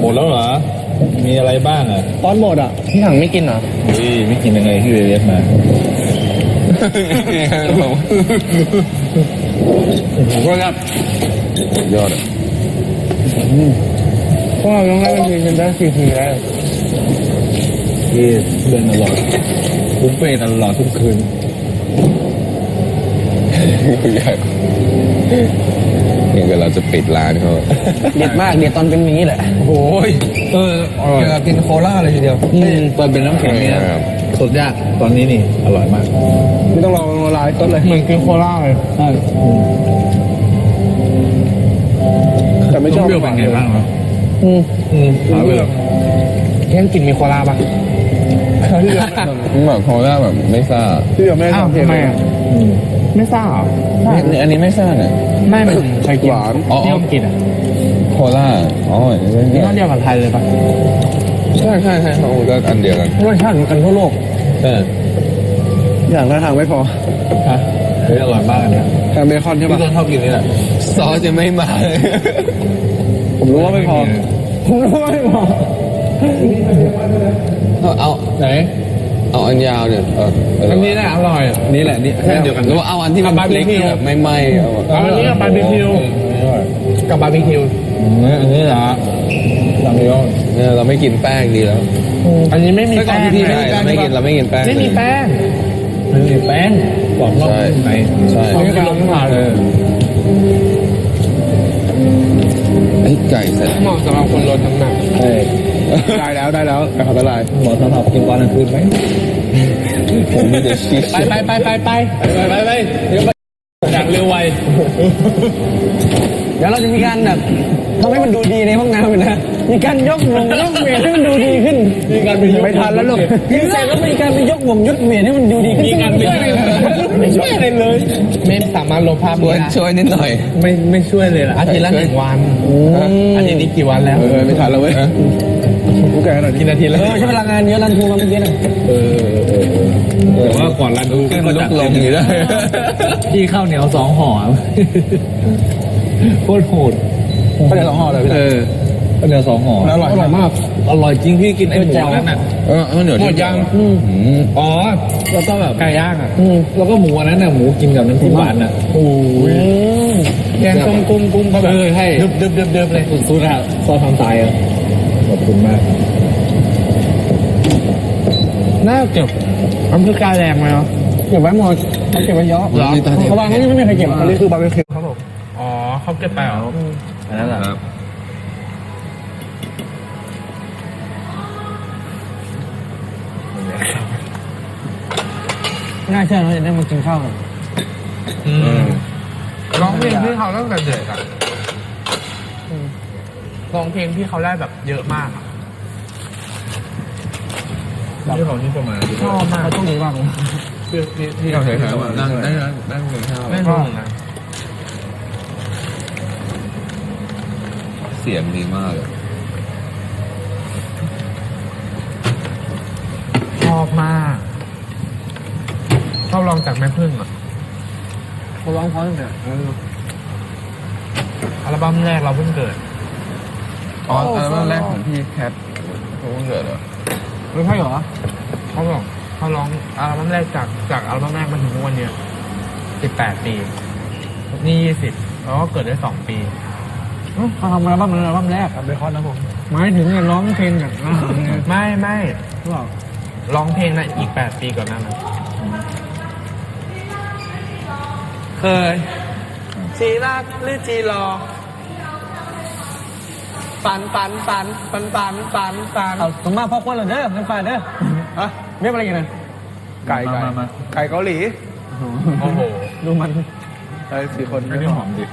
หมดแล้วเหรอ มีอะไรบ้างอะตอนหมดอะพี่ถังไม่กินเหรอเฮ้ยไม่กินยังไงที่เวเวสมาก็ครับยอดอะพวกเราต้องได้เป็นพรีเซนเตอร์ซีพีแล้วที่เดินตลอดบุฟเฟ่ต์ตลอดทุกคืน นี่ก็เราจะปิดร้านเขาเด็ดมากเด็ดตอนเป็นอย่างนี้แหละโอ้ยเอออยากกินโคลาเลยทีเดียวอืมตอนเป็นน้ำแข็งเนี่ยครับสดยากตอนนี้นี่อร่อยมาก ไม่ต้องรอละลายต้นเลยเหมือนกินโคลาเลยใช่แต่ไม่ชอบเปรี้ยวเป็นไงบ้างวะอืมอืมหาเปรี้ยวแค่กินมีโคลาปะที่เดียวมันแบบโคล่าแบบไม่ซ่าที่เดียวแม่อ้าวทำเพลงทำไมอะ อืมไม่ซ่าเหรออันนี้ไม่ซ่าเนี่ยไม่มันใครกินหวานอ๋อที่ผมกินอะโคล่าอ๋อนี่ก็เดียวกับไทยเลยปะใช่ใช่ใช่เขาก็อันเดียวกันรสชาติเหมือนกันทั่วโลกใช่อย่างละทางไม่พอฮะเฮ้ยอร่อยมากอันเนี้ยทางเบคอนใช่พี่ปะต้นชอบกินนี่แหละซอสจะไม่มาเลยผมรู้ว่าไม่พอผมรู้ว่าไม่พอเอาเอาไหน เอาอันยาวเนี่ยเออเอออันนี้แหละอร่อย นี่แหละนี่แค่เดียวกันหรือว่าเอาอันที่มันเล็กที่แบบไม่ไหม้เอาเอาอันนี้กับบาร์บีคิวกับบาร์บีคิวอันนี้เหรอลำเลียวเนี่ยเราไม่กินแป้งดีแล้วอันนี้ไม่มีแล้วก็แป้งที่ที่ใช่เราไม่กินเราไม่กินแป้งไม่มีแป้งไม่มีแป้งกรอบนอกนุ่มในใช่ไม่มีลงผ่านเลยไอ้ไก่เสร็จเหมาะสำหรับคนลดน้ำหนักใช่ ได้แล้วได้แล้วไปขอละลายหมอสำหรับกินตอนกลางคืนไหมผมมีแต่ชีสไปไปไปไปไปไปไปไปเดี๋ยวไปอย่างเร็วไวเดี๋ยวเราจะมีการแบบทำให้มันดูดีในห้องน้ำนะ มีการยกวงยกเวทให้มันดูดีขึ้น มีการไปยกไม่ทันแล้วลูกกินเสร็จแล้วมีการไปยกวงยกเวทให้มันดูดีขึ้นมีการไปยกไม่ช่วยอะไรเลย ไม่สามารถลบภาพช่วยได้ช่วยนิดหน่อย ไม่ไม่ช่วยเลยล่ะอาทิตย์ละหนึ่งวันอาทิตย์นี้กี่วันแล้วเออไม่ทันแล้วเว้ย กูแกหน่อยกินนาทีเอแล้วอใช้พลังงานเยอะรันทูมาเมื่อกี้นะเออเออเออแต่ว่าก่อนรันดูขึ้นลดลงอยู่ได้พี่ข้าวเหนียวสองห่อโคตรโหดเขาจะสองห่อเลยพี่เออข้าวเหนียวสองห่ออร่อยมากอร่อยจริงพี่กินไอ้หมูนั่นน่ะเออเอาเหนียวหมดยังอืมอ๋อแล้วก็แบบไก่ย่างอะแล้วก็หมูอันนั้นน่ะหมูกินกับน้ำจิ้มหวานน่ะโอ้ยแกงส้มกุ้งกุ้งก็แบบเออใช่ดึบดึบดึบดึบเลยสุดๆอะซอสทำตายอะ ขอบคุณมากน่าเก็บมันคือกาแรงไหมเนาะเก็บไว้หมดเขาเก็บไว้เยอะเหรอเขาวางให้ไม่มีใครเก็บอันนี้คือบาร์บีคิวครับผมอ๋อเขาเก็บไปเหรออันนั้นแหละครับน่าเชื่อเราจะได้มากินข้าวกันร้องเพลงพี่เขาตั้งแต่เด็กอะ ร้องเพลงพี่เขาได้แบบเยอะมากอะนี่ของนี่ประมาณชอบมากเขาต้องดีมากเลยที่ที่ที่เราเคยถามว่านั่งนั่งนั่งกินข้าวไม่รู้เหมือนกันเสียงดีมากเลยชอบมากชอบลองจากแม่พึ่งอะเขาร้องเพราะตั้งแต่อัลบั้มแรกเราเพิ่งเกิด อ๋ออัลบั้มแรกของพี่แคทเขาเพิ่งเกิดเหรอไม่ใช่เหรอเขาบอกเขาร้องอัลบั้มแรกจากจากอัลบั้มแรกมาถึงทุกวันเนี้ยสิบแปดปี นี่ยี่สิบแล้วก็เกิดได้สองปีเขาทำอัลบั้มนั้นอัลบั้มแรกเบคอนนะผมหมายถึงเนี่ยร้องเพลงแบบอ่าเนี่ยไม่ไม่หรือเปล่าร้องเพลงนะอีกแปดปีก่อนหนั้นนะเคยจีรักหรือจีรอ ปันปันปันปันปันปันปันเอาสมมาพ่อควรเหรอเด้อเป็นฝ่ายเด้อฮะเรียกอะไรกันนะไก่ไก่ไก่เกาหลีโอ้โหดูมันไอ้สี่คนอันนี้หอมดิ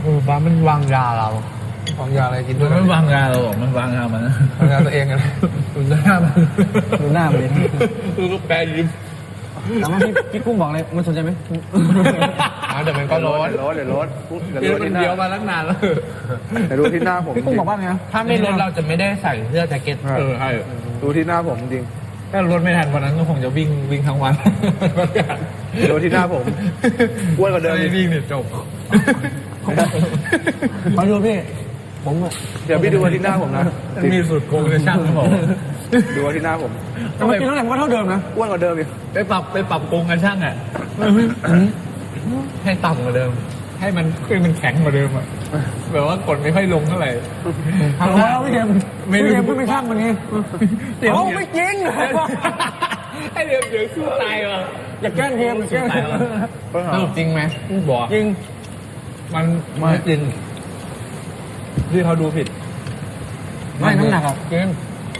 โอ้โหบ้ามันวางยาเราของยาอะไรกินด้มัวยนกันไม่วางงานเราหรอกมันวางงานมันนะทำงานตัวเองกันดูหน้ามันดูหน้ามันดิดูลูกแปรยิ้มถามว่าพี่พี่กุ้งบอกอะไรมันสนใจไหม อะเดี๋ยวมันก็ก็ร้ร้ออนนร้อนเดี๋ยวร้อนเดี๋ยวเดี๋ยวร้อนมันที่หเดียวน้ามาตั้งนานแล้วเดี๋ยวดูที่หน้าผมพี่กุ้งบอกว่าไงนะถ้าไม่ลดเราจะไม่ได้ใส่เสื้อแจ็คเก็ตเออใช่ดูที่หน้าผมจริงถ้ารถไม่ทันวันนั้นก็คงจะวิ่งวิ่งทั้งวันประกาศดูที่หน้าผมอ้วนกว่าเดิมอีกวิ่งเนี่ยจบขอดูพี่ผมอะเดี๋ยวพี่ดูอาทิตย์หน้าผมนะมีสูตรโกงในช่างหรือเปล่าดูอาทิตย์หน้าผมแต่มากินแล้วแหละมันก็เท่าเดิมนะอ้วนกว่าเดิมอีกไปปรับไปปรับโกงกับช่างอะ ให้ต่ำกว่าเดิม ให้มันให้มันแข็งกว่าเดิมอะแบบว่ากดไม่ค่อยลงเท่าไหร่ทำแล้วพี่เดมไม่พี่รู้เดมเพิ่งไปช่างวันนี้เดี๋ยวโอ้ไม่จริงไอเดี๋ยวเดี๋ยวสู้ตายว่ะอย่าแกล้งเทียมอย่าแกล้งตายว่ะสรุปจริงไหมบอกจริง มันไม่จริงที่เขาดูผิด ไม่น้ำหนักอะจริง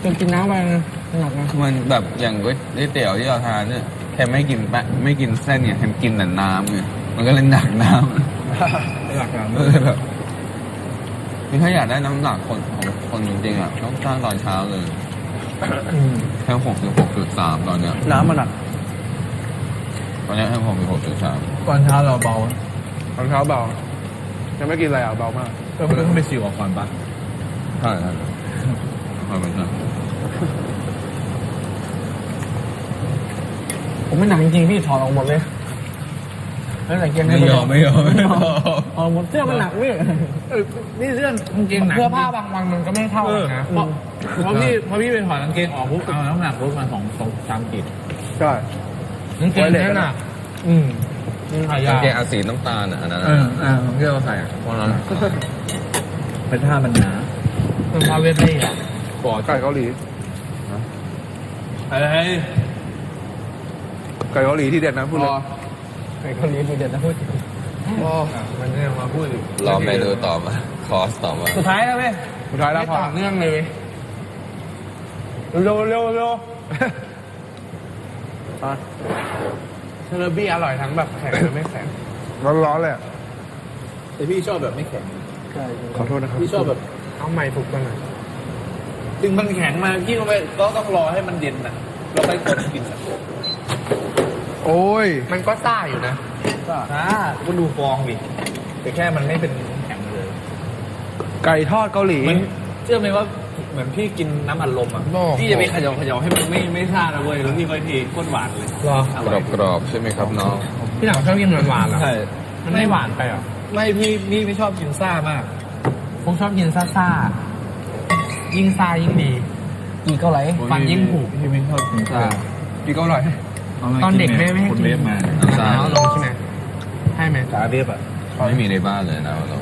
จนกินน้ำไปนะน้ำหนักนะมันแบบอย่างก๋วยเตี๋ยวที่เราทานเนี่ย แค่ไม่กินแป้งไม่กินเส้นเนี่ยแค่กินแต่น้ำไงมันก็เลยหนักน้ำหลักการก็เลยแบบคือถ้าอยากได้น้ำหนักคนของคนจริงๆอะต้องสร้างตอนเช้าเลยแค่หกสิบหกจุดสามตอนเนี้ยน้ำมันหนักตอนเนี้ยแค่หกสิบหกจุดสามตอนเช้าเราเบาตอนเช้าเบายังไม่กินอะไรอะเบามากก็ไม่ต้องไปสิวออกก่อนปะใช่ครับใช่ใช่ ผมไม่หนักจริงๆพี่ถอดออกหมดเลยแล้วใส่เกงในไม่ยอมไม่ยอมไม่ยอม ออกหมดเสื้อมันหนักพี่เออนี่เรื่องกางเกงหนังเสื้อผ้าบางวันมันก็ไม่เท่าเอกัอนนะเพราะเพราะพี่เพราะพี่ไปถอดกางเกงออกปุ๊บเอาน้ำหนักปุ๊บมาสองสองสามขีดใช่ กางเกงแน่นหนักอืมนี่ขายากางเกงอาสีน้ำตาลอะอันนั้นเอออ่าของที่เราใส่อะเพราะนั้นเป็นผ้ามันหนาเป็นผ้าเวทเล่อะปอดไก่เกาหลีอะไร ไก่เกาหลีที่เด็ดนะพูดเลยไอ้เกาหลีมีเด็ดนะพูดมันเนี่ยมาพูดอีกรอเมนูต่อมาคอร์สต่อมาสุดท้ายแล้วเว้ยสุดท้ายแล้วไม่พอต่อเนื่องเลยเร็วเร็วเร็วอะเทอร์บี้อร่อยทั้งแบบแข็งและไม่แข็งร้อนๆเลยอะแต่พี่ชอบแบบไม่แข็งขอโทษนะครับพี่ชอบแบบเอาใหม่ถูกกันหน่อยถึงมันแข็งมาพี่ก็ไม่ก็ต้องรอให้มันเย็นนะแล้วไปกดกินอะ โอ้ย มันก็ซ่าอยู่นะอ่าก็ดูฟองดิแต่แค่มันไม่เป็นแข็งเลยไก่ทอดเกาหลี มันเชื่อไหมว่าเหมือนพี่กินน้ำอัดลมอะโอ้โหพี่จะไปเขย่าเขย่าให้มันไม่ไม่ซ่านะเว้ยแล้วพี่ค่อยเทข้นหวานเลยรอกร่อยกรอบๆใช่ไหมครับน้องพี่หนังชอบกินหวานๆเหรอใช่มันไม่หวานไปเหรอไม่พี่พี่ไม่ชอบกินซ่ามากผมชอบกินซ่าๆยิ่งซ่ายิ่งดีกี่เกาไหลฟันยิ่งผุพี่ไม่ชอบกินซ่ากี่เกาหลี ตอนเด็กแม่ไม่ให้คนกินเวฟมาน้ำตาลเอาลงใช่ไหมให้ไหมสาเวฟอะไม่มีในบ้านเลยนะเรา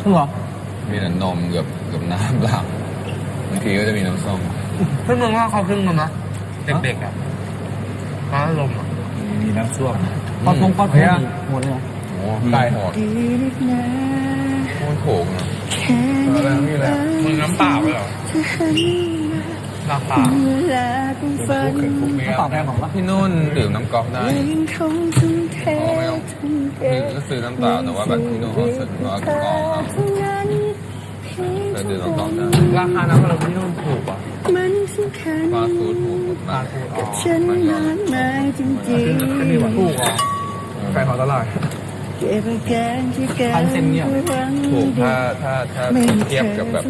จริงเหรอมีแต่นมกับกับน้ำเปล่าบางทีก็จะมีน้ำส้มเพิ่งมึงว่าเขาเพิ่งมึงนะเด็กๆอะฟ้าลมอะมีน้ำส้วมปอดทงปอดแผลหมดเลยเหรอโอ้โหโหดโคตรโหงอะอะไรนี่แหละมึงน้ำเปล่าไปเหรอ ราคากระเป๋าแพงของปะที่นู่นดื่มน้ำก๊อกได้เขาไม่ต้องคือก็ซื้อน้ำเปล่าแต่ว่าแบบที่นู่นเขาซื้อว่ากรองเอาแต่ดื่มน้ำก๊อกได้ราคาน้ำมันที่นู่นถูกอะฟาสต์ฟู้ดถูกมากฉันนานมาจริงๆมีหวานถูกอะไก่หอตลาดเก็บอาการที่เกินถูกถ้าถ้าถ้าเทียบกับแบบ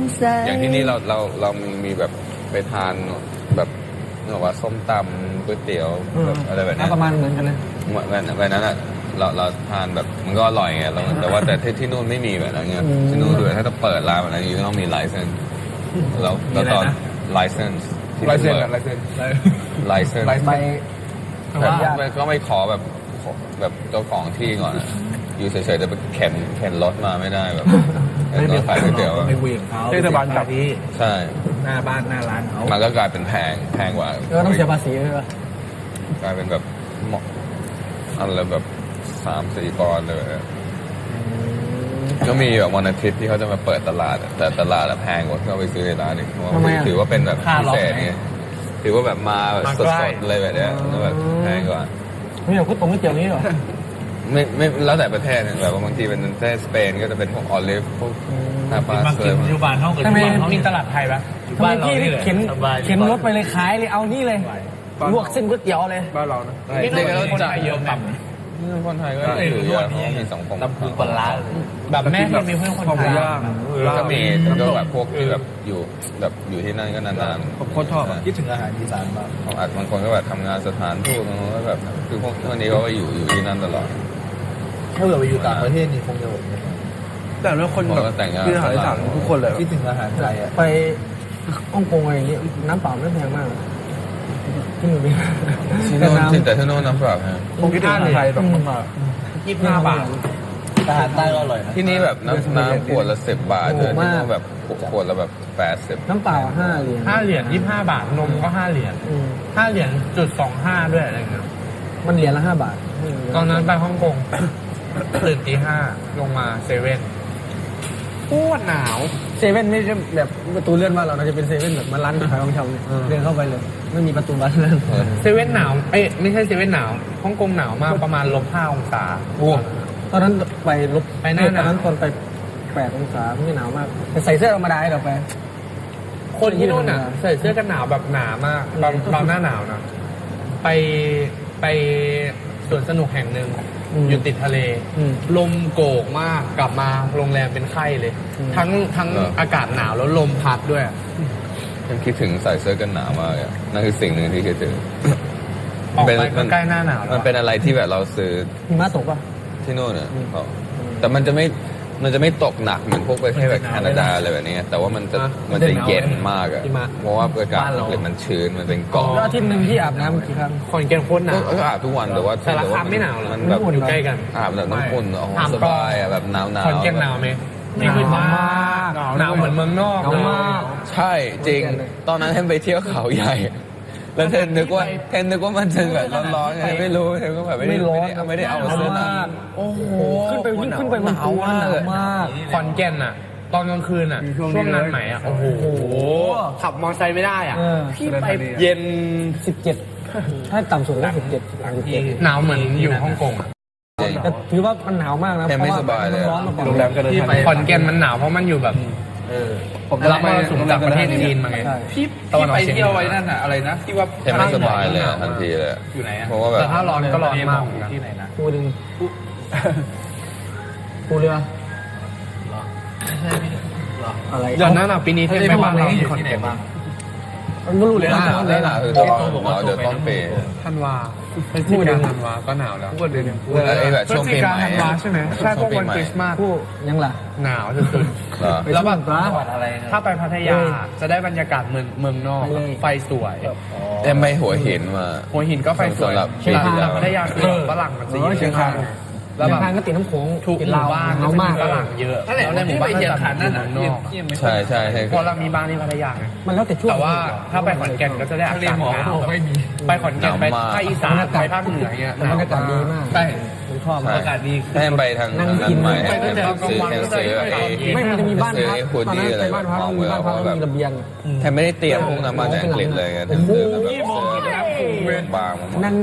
อย่างที่นี่เราเราเรามีมีแบบ ไปทานแบบเรียกว่าส้มตำก๋วยเตี๋ยวแบบอะไรแบบน่านี้ประมาณเหมือนกันเลยวันวันนั้นอะเราเราทานแบบมันก็อร่อยไงเราแต่ว่าแต่ที่ที่นู่นไม่มีแบบนั้นไงที่นู่นด้วยถ้าจะเปิดร้านแบบนั้นอยู่ต้องมีไลเซนส์แล้วแล้วตอนไลเซนส์ลายเซ็นอะลายเซ็นไลเซนส์ใบแต่ว่ามันก็ไม่ขอแบบขอแบบเจ้าของที่ก่อนอะอยู่เฉยๆจะไปเข็นเข็นรถมาไม่ได้แบบแล้วก็ขายก๋วยเตี๋ยวอะไปเหวี่ยงเขาเทศบาลจับที่ใช่ห น้าบ้านหน้าร้านเขามันก็กลายเป็นแพงแพงกว่าเออต้องเสียภาษีด้วยปะกลายเป็นแบบเหมาะอะไรแบบสามสี่ปอนด์เลยอะก็มีแบบวันอาทิตย์ที่เขาจะมาเปิดตลาดอะแต่ตลาดอะแพงกว่าที่เราไปซื้อในร้านอีกเพราะว่าถือว่าเป็นแบบพิเศษไงถือว่าแบบมาแบบสดๆเลยแบบเนี้ยแล้วแบบแพงกว่าไม่อยากพูดตรงไม่เกี่ยวนี้หรอไม่ไม่แล้วแต่ประเทศนะแบบว่าบางทีเป็นประเทศสเปนก็จะเป็นพวกออลิฟพวกนาปามาเซอกินร์อยูบานเท่ากับทำไมอยู่บ้านเขามีตลาดไทยปะอยู่ ทำไมบ้านเราพี่นี่แหละเข็นสบายเข็นรถไปเลยขายเลยเอานี่เลยลวกเส้นก๋วยเตี๋ยวเลยบ้านเรานะนี่ก็คนไทยเยอะแบบคนไทยก็ถือเยอะเพราะว่ามีสองกองตำปูปลาร้าแบบแม่ที่มีเพื่อนคนข้าวหไทมูยย่างก็มีก็แบบพวกที่แบบอยู่แบบอยู่ที่นั่นก็นานๆผมโคตรชอบอะคิดถึงอาหารอีสานมากเขาอาจบางคนก็แบบทำงานสถานทูตบางคนก็แบบคือพวกพวกนี้เขาก็อยู่อยู่ที่นั่นตลอดถ้าเกิดไปอยู่ต่างประเทศนี่คงจะแบบแต่แล้วคนแบบพอแต่งงานที่อาหารอีสานทุกคนเลยคิดถึงอาหารไทยอะไป ฮ่องกงอะไรอย่างเงี้ยน้ำเปล่าไม่แพงมากที่หนูมีที่แต่โน่นน้ำที่แต่ที่โน่นน้ำเปล่าฮะผมคิดถึงอาหารไทยแบบมากยี่สิบห้าบาทอาหารใต้ก็อร่อยนะที่นี่แบบน้ำน้ำขวดละสิบบาทเลยที่โน่นแบบขวดละแบบแปดสิบน้ำเปล่าห้าเหรียญห้าเหรียญยี่สิบห้าบาทนมก็ห้าเหรียญอืมห้าเหรียญจุดสองห้าด้วยอะไรเงี้ยมันเหรียญละห้าบาท ตอนนั้นไปฮ่องกงตื่นตีห้าลงมาเซเว่นโคตรหนาว เซเว่นไม่ใช่แบบประตูเลื่อนบ้านเรานะจะเป็นเซเว่นแบบมาร้านขายของชำเลยเดินเข้าไปเลยไม่มีประตูร้านนั้นเซเว่นหนาวเอ้ยไม่ใช่เซเว่นหนาวฮ่องกงหนาวมากประมาณลบห้าองศาตอนนั้นไปลบไปหน้าหนาวตอนนั้นตอนไปแปดองศาไม่หนาวมากแต่ใส่เสื้อธรรมดาให้เราไป คนที่นู่นน่ะใส่เสื้อกันหนาวแบบหนามากตอนตอนหน้าหนาวนะไปไปสวนสนุกแห่งหนึ่ง อืมอยู่ติดทะเลอืมลมโกกมากกลับมาโรงแรมเป็นไข้เลยอืมทั้งทั้งอากาศหนาวแล้วลมพัดด้วยยังคิดถึงใส่เสื้อกันหนาวมากอะนั่นคือสิ่งหนึ่งที่คิดถึงออกไปมัก็นใกล้หน้าหนาวแล้วมันเป็นอะไรที่แบบเราซื้อหิมะตกป่ะที่โน่นอะเขาแต่มันจะไม่ มันจะไม่ตกหนักเหมือนพวกประเทศแบบแคนาดาอะไรแบบนี้ แต่ว่ามันจะมันจะเย็นมากอะเพราะว่าอากาศอังกฤษมันชื้นมันเป็นเกาะแล้วอาทิตย์หนึ่งที่อาบน้ำกี่ครั้งคอนแกนโคตรหนาก็วก็อาบทุกวันแต่ว่าแต่ละแต่ว่คำไม่หนาวเหรอมันแบบอยู่ใกล้กันอาบแบบน้ำอุ่นโอ้โหอาบสก่อนบายอะแบบหนาวหนาวคอนแกนหนาวไหมไม่เคยมากหนาวเหมือนเมืองนอกหนาวมากใช่จริง ตอนนั้นเทนไปเที่ยวเขาใหญ่ แล้วเทนนึกว่าเทนนึกว่ามันจะแบบร้อนๆไงไม่รู้เทนก็แบบไม่ได้ไม่ร้อนไม่ได้ไม่ได้เอาเสื้อหนาวโอ้โหขึ้นไปวิ่งขึ้นไปบนตัวหนาวมากคอนแกนอะตอนกลางคืนอะช่วงนั้นไหนอะโอ้โหขับมอเตอร์ไซค์ไม่ได้อะเออพี่ไปเย็นสิบเจ็ดถ้าต่ำสุดก็สิบเจ็ดสิบเจ็ดหนาวเหมือนอยู่ฮ่องกงอะจริงแต่ถือว่ามันหนาวมากนะแทบไม่สบายเลยพระว่มันร้อนมาก่อนโรงแรมก็เดินที่ทางไปคอนแกนมันหนาวเพราะมันอยู่แบบ ผมรับมรสุมจากประเทศจีนมาไงใช่พี่พี่ไปเที่ยวไว้นั่นอะอะไรนะที่ว่าเทนไม่สบายเลยอะทันทีเลยอะอยู่ไหนอะเพราะว่าแบบแต่ถ้าร้อนก็ร้อนมากเหมือนกันที่ไหนนะปูหนึ่งปูเรืออะไรเดี๋ยวหน้าหนาวปีนี้เทปไปบ้านเราที่คอนแกนบ้างมันก็รู้เลยหนะนาวหนาวคือตอนหนาวเดี๋ยวต้นปีธันวา พฤศจิกาธันวาก็หนาวแล้วพูดเดือนแล้วไอ้แบบช่วงปีใหม่พฤศจิกาธันวาใช่ไหมใช่พวกวันคริสต์มาสผู้ยังล่ะหนาวสุดเหรอๆแล้วแบบปลาอะไรนะถ้าไปพัทยาจะได้บรรยากาศเมืองเมืองนอกไปเลยไฟสวยเอ็มไปหัวหินมาหัวหินก็ไฟสวยสำหรับแต่ปีที่แล้วพัทยาคือแบบฝรั่งมันจะเยอะเชียงคาน แล้วเชียแบงบคานก็ติดน้ำโขงทุกติดหลามู่วบ้านหนาวมากฝรั่งเยอะนั่นแหละแล้วในหมู่ที่บ้าไปนเหยียบก็ขันนั่นจะน่ะอยู่เมืองนอกเที่ยงไหมใช่ใช่ใช่เพราะเรามีบ้านที่พัทยาไงมันแล้วแต่ช่วงแต่ว่าถ้าไปขอนแก่นก็จะได้อากาศหนาวไม่มีไปขอนแก่นไปภาคอีสานไปภาคเหนือเงี้ยบรรยากาศดีมากใช่ผมชอบใช่มากอากาศดีถ้าเอ็มไปทางนั่งนั้นกินใหม่ไปเอ็มตั้งแต่ซื้อกลางวันเอ็มซื้อก็ได้ไอ้ ไม่มันจะมีบ้านซื้อพักไอ้ฮูดตอนนั้ดี้นอะไรไปบ้านพักของมีเมืองบ้านเพพักราะว่าแบบมีระเบียง แทนไม่ได้เตรียมพวกนั้นมาจากอังกฤษเลยไงแทนซื้อแบบเสื้อบางมาหมด นั่ง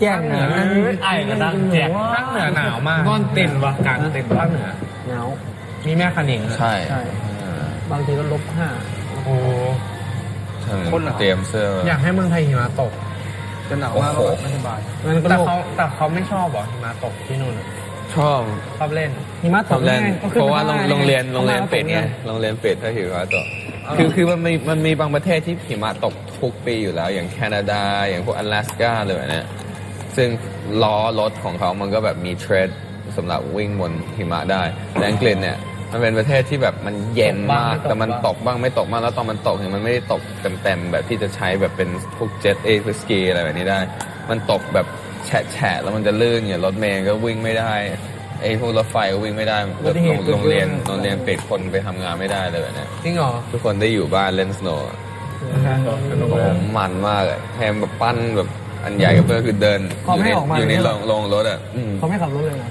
แจ้งนะนั่งไอ้กระดังแจกภาคเหนือหนาวมากนอนเต็นวะกลางเต็นภาคเหนือ หนาว มีแม่คันนิงใช่ใช่บางทีก็ลบห้าโอ้โหเตรียมเสื้ออยากให้เมืองไทยหิมะตกจะหนาวมากโอ้โหไม่สบายมันก็แต่โลกเขาแต่เขาไม่ชอบเหรอหิมะตกที่นู่นอะชอบชอบเล่นหิมะตชอกบเล่นง่ยก็ขึ้เพราะว่าไปข้งหโรงเรียนไโรงเรียนปิดไงข้าโรงเรียนปิดถ้าหิมะตกคือคือมันมีมันมีบางประเทศที่หิมะตกทุกปีอยู่แล้ว อย่างแคนาดา อย่างพวกอลาสกาเลยแบบเนี้ย ซึ่งล้อรถของเขามันก็แบบมีเทรดสำหรับวิ่งบนหิมะได้แต่อังกฤษเนี่ยมันเป็นประเทศที่แบบมันเย็นมาก แต่มันตกบ้างไม่ตกบ้างแล้วตอนมันตกเนี่ยมันไม่ได้ตกเต็มๆแบบที่จะใช้แบบเป็นพวกเจ็ตเอสกีอะไรแบบนี้ได้ มันตกแบบแฉะๆแล้วมันจะลื่นเนี่ยรถเมย์ก็วิ่งไม่ได้ไอ้พวกรถไฟก็วิ่งไม่ได้โรงโรงเรียนโรงเรียนปิดคนไปทำงานไม่ได้เลยแบบเนี้ยจริงเหรอทุกคนได้อยู่บ้านเล่นสโนว์ผมมันมากเลยแฮมแบบปั้นแบบ อันใหญ่กับเพื่อนคือเดินเขาไม่ให้ออกมาอยู่ในเลยเหรโรองโรงรถอะอืมเขาไม่ขับรถเลยนะ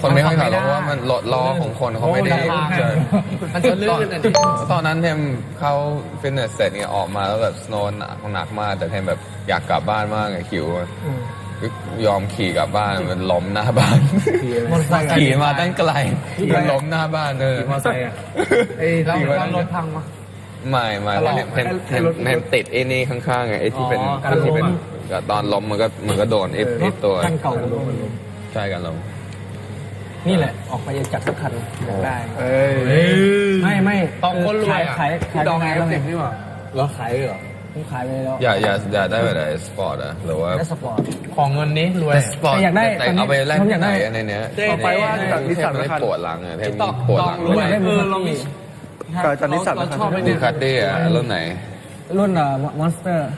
คนไม่ค่อยขับรถเพราะว่ามันรถล้อของคนเขาไม่ได้โอ้ราคาเจอมันจะลื่นอะดิ ตอนนั้นเทมเข้าฟิตเนสเสร็จเนี่ยออกมาแล้วแบบสโนว์หนักหนักมากแต่เทมแบบอยากกลับบ้านมากไงหิวอะอืมก็ยอมขี่กลับบ้านมันล้มหน้าบ้าน มอเตอร์ไซค์ขี่มาตั้งไกลมันล้มหน้าบ้านเออมอเตอร์ไซค์อะเอ้ยแล้วขี่มาแล้ตั้วงรถพังปะ ไม่ไม่ตลอดเทมเทมเทมติดไอ้นี่ข้างๆไงไอ้ที่เป็นอ๋อไอ้ที่เป็นตอนล้มมันก็มันก็โดนไอ้รไอ้ถตัวคันเก่าลงใช่กันล้มนี่แหละ ออกไปจะจัดสักคันอยากได้ เอ้ย ไม่ไม่ตอนคนรวยอะขายขายดองไงขายก็แล้วไงเจ็บนี่หว่าเราขายเหรอ ผมขายไปแล้วอยากอยากอยากได้แบบไหนสปอร์ตอะหรือว่าได้สปอร์ต ของเงินนี้รวย สปอร์ตแต่อยากได้แต่ตอนนี้เอาไปแลกผมอที่ยากไหนได้อะในเนี้ยต่อไปว่าจากนิสสันไม่ละคันปวดหลังอะเทปต้องปวดหลังต้องรวยได้เอบูอคาเราติมี กับจากนิสสันเราละคันชอบไม่ดูได้คัตตี้อะรุ่นไหนรุ่นอะมอนสเตอร์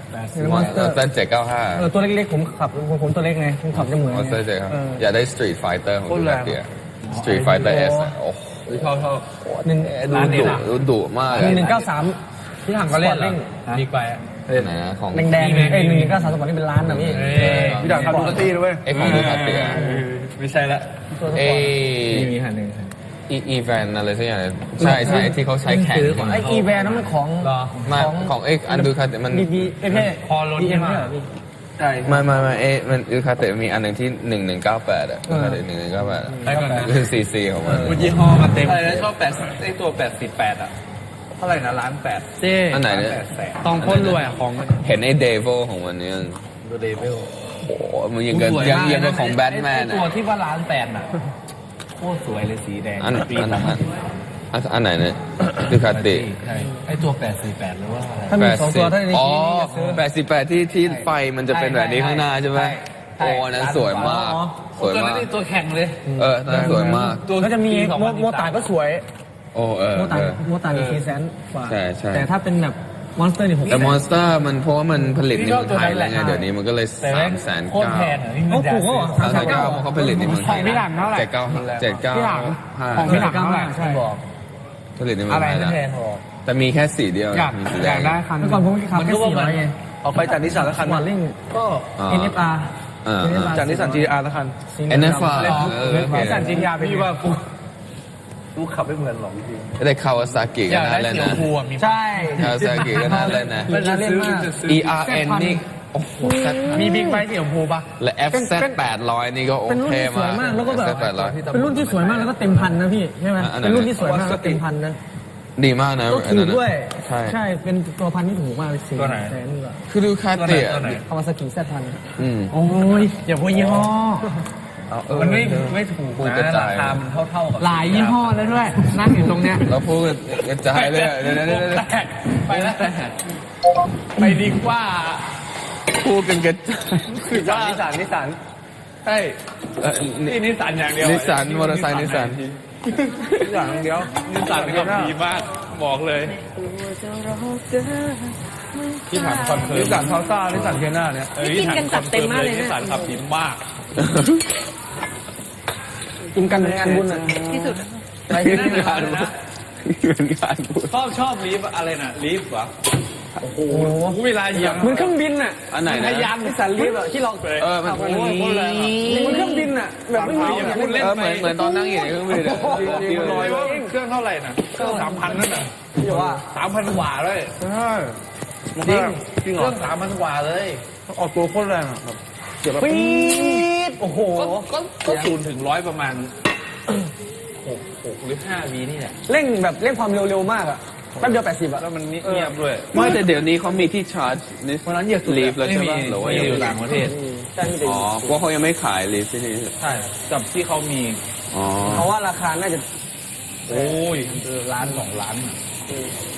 มอนสเตอร์มอนสเตอร์เจ็ดเก้าห้าเออตัวเล็กๆ ผมขับผมผมตัวเล็กไง ผมขับจะเหมือนมอนสเตอร์เจ็ดเอออยากได้สตรีทไฟเตอร์ของโคตดูรแรคังตตี้สตรีทไฟเตอร์เอสโอ้โหชอบชอบ หนึ่งดูดุดูดุมากหนึ่งเก้าสามที่ถังก็เล่นเหรอดีกว่าไหนนะของแดงๆเอ้ยหนึ่งเก้าสามสปอร์ตนี่เป็นล้านนะพี่พี่ดักทำดูคาตี้ด้วยไอของดูคัตตี้อะไม่ใช่ละ เอมีมีคันหนึ่ง อีอีแวนอะไรสักอย่างใช่ใช่ที่เขาใช้แข่งไออีแวนนั่นมันของรอมาของเอ็กอันดูคัตมันบีบีเอ้ยไม่ใช่คอรถบีเอ็มใช่ไหมเหรอพี่ใช่ไม่ไม่ไม่เอ๊ะมันดูคัตเตมีอันหนึ่งที่หนึ่งหนึ่งเก้าแปดอะดูคัตเตหนึ่งหนึ่งเก้าแปดไปก่อนนะคือซีซีของมันคุณยี่ห้อมาเต็มอะไรนะชอบแปดไอตัวแปดสิบแปดอะเท่าไหร่นะล้านแปดเจ๊อันไหนเนี่ยแปดแสนต้องคนรวยอะของเห็นไอ้เดวของมันเนี่ยดูเดวิลโอ้โหมันยังกับยังยังกับของแบทแมนไอ้อะตัวที่ว่าล้านแปดน่ะโคตรสวยเลยสีแดงอันปีอันละอันอันอันไหนเนี่ยดูคาติใช่ไอตัวแปดสี่แปดหรือว่าอะไรถ้ามีสองตัวได้ในอ๋อที่นี้จะซื้อแปดสิบแปดที่ที่ไฟมันจะเป็นแบบนี้ข้างหน้าใช่ไหมใช่โอ้อันนั้นสวยมากสวยตัวมานั้นกนี่ตัวแข่งเลย เออนั่นสวยมาก แล้วจะมีโมโมตายก็สวย โอ้เออโมตายเออ โมตายมีสี่แสนกว่า ใช่ใช่ แต่ถ้าเป็นแบบ มอนสเตอร์นี่ผมแต่มอนสเตอร์มันเพราะว่ามันผลิตในพี่ชอเมืบองไทยตัวนั้นแหแล้วละไงเดี๋ยวนี้มันก็เลยแต่สาแม่งมแสนโคตรเก้าแพงอะนี่เงิโอ้นแดถูกก็สามแสนเก้าเพราะเขาผลิตในเมืองไทยของพี่หลังเท่าไหร่ เจ็ดเก้าเจ็ดเก้าพี่หลังห้าของพี่หลังเท่าไหร่ใช่บอกผลิตในเมืออะงไรไทยไม่นะแพงหรอกแต่มีแค่สีเดียวอยากมีสีแดอยางกได้คันเมื่อก่อนผมขับแค่สี่ร้อยไงเอาไปจากนิสสันละคันหวานเร่งก็อ่า NFR อ่า NFR จากนิสสัน GR ละคันเอ็นเอฟอาร์นิสสันจินยาเป็นพี่ว่ากู กูขับไม่เหมือนหรอกจริง ได้คาวาซากิอก็ยากน่าได้เล่นเสียวนะภูอะมีใช่ คาวาซากิก็น่าเล่นนะ มันน่าเล่นมาก E R N นี่โอ้โหมีบิ๊กไบค์สีชมพูปะและ F Z 800 นี่ก็โอเป็นรุ่นเคที่สวยมากมากแล้วก็แบบ F Z 800เป็นรุ่นที่สวยมากแล้วก็เต็มพันนะพี่ใช่ไหมอันไหน เป็นรุ่นที่สวยมากแล้วก็เต็มพันนะดีมากนะก็อันถูนั้กนน่ะด้วยใช่ ใช่เป็นตัวพันที่ถูกมากเลยสี่แสนกว่าคือดูคาเตะคาวาซากิแซดพันอืมโอ้ยอย่าพูดยี่ห้อ เอาเออมันไม่ไม่ถูกพูดนะกระจาราย คามันเท่าเท่าๆกับหลายยี่ห้อแล้วด้วย นั่งอยู่ตรงเนี้ยแล้วพูดกระจายเลยอะเดี๋ยวเดี๋ยวเดี๋ยวเดี๋ยวแตกไปแล้วไปดีกว่าพูดกันกระจายคือว่านิสสันนิสสันใช่เอ่อนี่นิสสันอย่างเดียวนิสสันมอเตอร์ไซค์นิสสันอย่างเดียวนิสสันขับดีมากบอกเลย ที่ถามคอนเฟิร์นิมสสันพาวซ่านิสสันเทียน่าเนี่ย เอ้ยที่ถามคอนเฟิร์มเลยนิสสันขับดีมาก กินกันงานบุญอะที่สุดไปที่นั่นั่นนเลยนะเป็นการพูดชอบชอบลีฟอะไรน่ะลีฟเหรอโอ้โหเวลาเหยียบเหมือนเครื่องบินอะอันไหนพนะยายามนิสสันลีฟอะที่เราเออมันโอ้ยโคตรแรงอะเหมือนเครื่องบินอะแบบไม่มีอย่างพูดเล่นเออไปเหมือนเหมือนตอนนั่งอยู่ในเครื่องบินอะดีลอยว่าเครื่องเท่าไหร่น่ะเครื่องสามพันนั่นน่ะที่ว่าสามพันกว่าเลยใช่จริงจริงเคเหรอรื่องสามพันกว่าเลยออกตัวโคตรแรงอะแบบเกี่ยวกับปี๊ด โอ้โห ก็ก็ก็ศูนย์ถึงร้อยประมาณหกหกหรือห้าวีนี่แหละเร่งแบบเร่งความเร็วๆมากอะแป๊บเดียวแปดสิบอะแล้วมันเงียบด้วยไม่แต่เดี๋ยวนี้เขามีที่ชาร์จนี่วันนั้นเหยียบสุดลีฟแล้วใช่ไม่ปะมีหรือว่าไม่ยังอยู่ต่างประเทศใช่พี่อ๋อเพราะเขายังไม่ขายลีฟที่นี่ใช่กับที่เขามีอ๋อเพราะว่าราคาน่าจะ โอ้ยเออล้านสองล้านอะ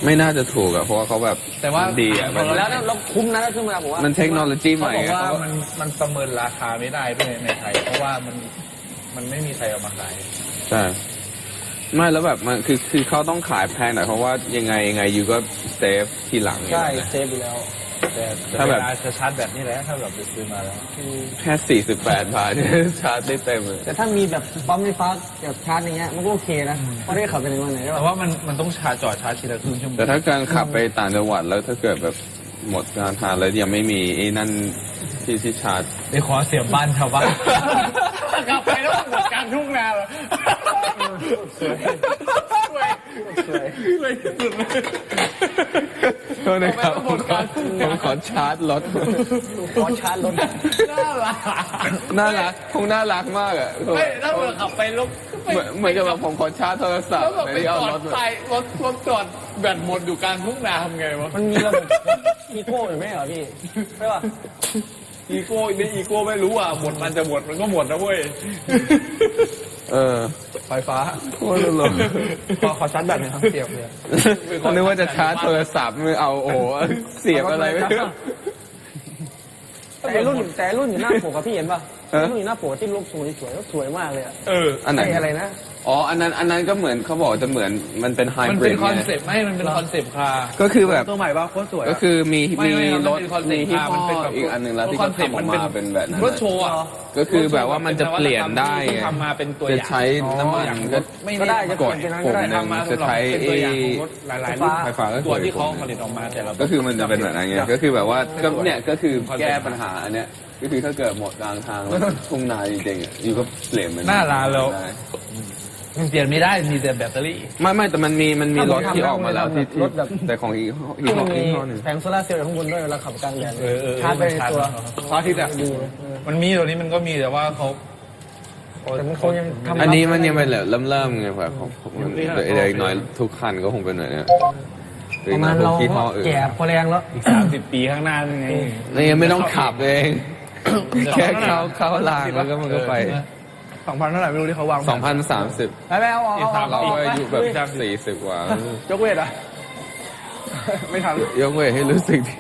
ไม่น่าจะถูกอะเพราะว่าเขาแบบแต่ว่าดีอะมันแล้วแล้วคุ้มนะถ้าขึ้นมาผมว่ามันเทคโนโลยีใหเขาม่บอกอะว่าเขามันมันประเมินราคาไม่ได้ด้วยในไทย เพราะว่ามันมันไม่มีใครเอามาขาย ใช่ไม่แล้วแบบมันคือคือเขาต้องขายแพงหน่อยเพราะว่ายังไงยังไงยูก็เซฟทีหลังอยู่ใช่แล้วนะเซฟอยู่แล้วแต่ ถ้าแบบเวลาจะชาร์จแบบนี้แหละถ้าแบบไปซื้อมาแล้วแค่สี่สิบแปดบาทชาร์จได้เต็มเลยแต่ถ้ามีแบบปั๊มไฟฟ้าแบบชาร์จอย่างเงี้ยมันก็โอเคนะเพราะได้ขับไปในวันไหนก็แต่ว่ามันมันต้องชาร์จจอดชาร์จทีละครึ่งชั่วโมงแต่ถ้าการขับไปต่างจังหวัดแล้วถ้าเกิดแบบหมดการทานแล้วยังไม่มีไอ้นั่นที่ที่ชาร์จไปขอเสียบบ้านชาวบ้านกลับไปแล้วหมดกลารทุ่งนาเลย สวยสวยสวยสวยที่สุดเลยโทษนะครับผมขอผมขอชาร์จรถขอชาร์จรถน่ารักน่ารักคงน่ารักมากอะไม่ถ้าเกิดขับไปแล้วเหมือนเหมือนกับแบบผมขอชาร์จโทรศัพแล้วท์แบบในไปที่จเอาอรดถไฟรถรถจอดแบตหมดอยู่กลางทุ่งนาทำไงวะมันมีระบบอีโก้อยู่ไหมเหรอพี่ใช่ป่ะ อีโก้นี่อีโก้ไม่รู้อะหมดมันจะหมดมันก็หมดนะเว้ยเออไฟฟ้าโคตรตลกขอขอชาร์จแบตหน่อยครับเสียบเลยเขานึกว่าจะชาร์จโทรศัพท์มือเอาโอ้โหเสียบอะไรไม่รู้แต่รุ่นแต่รุ่นอยู่หน้าปกอะพี่เห็นป่ะเออรุ่นอยู่หน้าปกที่รูปสวยสวยๆสวยมากเลยอะเอออันไหนไอ้อะไรนะ อ๋อ อันนั้น อันนั้นก็เหมือนเขาบอกจะเหมือนมันเป็นไฮมันบริเป็ดนคอนเซ็ปต์ไม่มันเป็นคอนเซ็ปต์คาร์ก็คือแบบ ตัวใหม่ป่ะโคตรสวยก็คือมีไม่มีไม่มันรถเป็นคอนเซ็มีปต์ที่คาร์ห้มันเป็นอแบบอีกอันหนึ่งแล้วที่คอเขานเซ็ปต์ทำอมัอนกเป็นมาเป็นแบบนั้นรถโชว์อะก็คือแบบว่ามันจะเปลี่ยนได้ที่ทำมาเป็นตัวอจะย่าง ใช้น้ำมันก็ไม่ก็ได้จะกเปดลี่ยนเป็นนั้นปุ่ก็มได้ หนึ่งทำมาจะใช้เป็นไอ้ตัวอย่างของรถหลายๆรุ่นไฟฟ้าก็ตัวที่กเขาดผลิตออกมาแต่ละก็คือมันจะเป็นแบบนั้นไงก็คือแบบว่าก็เนี่ยก็คือแก้ปัญหาอันเนี้ยก็คือถ้าเกิดหมดกลางทางแล้วทุ่งนาจริงๆอะอยู่ก็เปลี่ยนมันหน้าร้านแล้วได้ มันเปลี่ยนไม่ได้มีแต่แบตเตอรี่ ไม่ไม่แต่มันมีมันมีถ้ารถผมที่ทำออกมาแล้วที่รถแบบที่แต่ของอีกอีกที่ห้มัอนมีอีกห้อหนึ่งแผงโซลาร์เซลล์อยู่ข้างบนด้วยเวลาขับกลางแดดเออเออชาร์จไปในตัวพระอาทิตย์อะดูเลยเออมันมีตัวนี้มันก็มีแต่ว่าเขาแต่มันคงยังทำอันนี้มันยังเป็นแบบเริ่มเริ่มๆไงแบบของของมันเดี๋ยวอีกหน่อยทุกคันก็คงเป็นแบบเนี้ยประมาณเราที่ห้ออื่นแก่พอแรงแล้วอีกสามสิบปีข้างหน้านี่ไงนี่ยังไม่ต้องขับเองแค่เข้าเข้ารางแล้วก็มันก็ไป สองพันเท่าไหร่ไม่รู้ที่เขาวาง2030ไปไปเอาเอาเอาเราเอาก็ไปอายุแบบ 40 กว่า ยกเวทอะ ไม่ทัน ยกเว้นให้รู้สึกดี